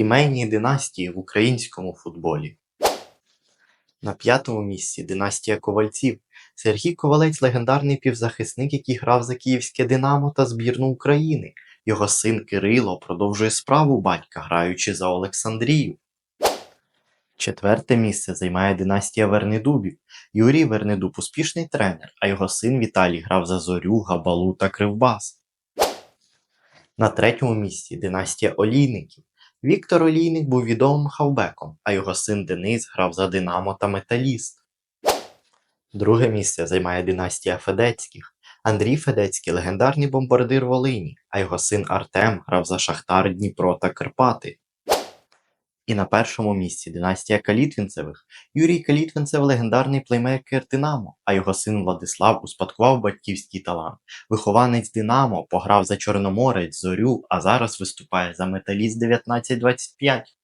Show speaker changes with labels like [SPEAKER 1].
[SPEAKER 1] Сімейні династії в українському футболі. На п'ятому місці династія ковальців. Сергій Ковалець легендарний півзахисник, який грав за київське Динамо та збірну України. Його син Кирило продовжує справу батька, граючи за Олександрію. Четверте місце займає династія Вернедубів. Юрій Вернедуб успішний тренер, а його син Віталій грав за Зорю, Габалу та Кривбас. На третьому місці династія Олійників. Віктор Олійник був відомим хавбеком, а його син Денис грав за Динамо та Металіст. Друге місце займає династія Федецьких. Андрій Федецький легендарний бомбардир Волині, а його син Артем грав за Шахтар Дніпро та Карпати. І на першому місці династія Калітвінцевих. Юрій Калітвінцев легендарний плеймейкер Динамо, а його син Владислав успадкував батьківський талант. Вихованець Динамо пограв за Чорноморець, Зорю, а зараз виступає за Металіст 1925.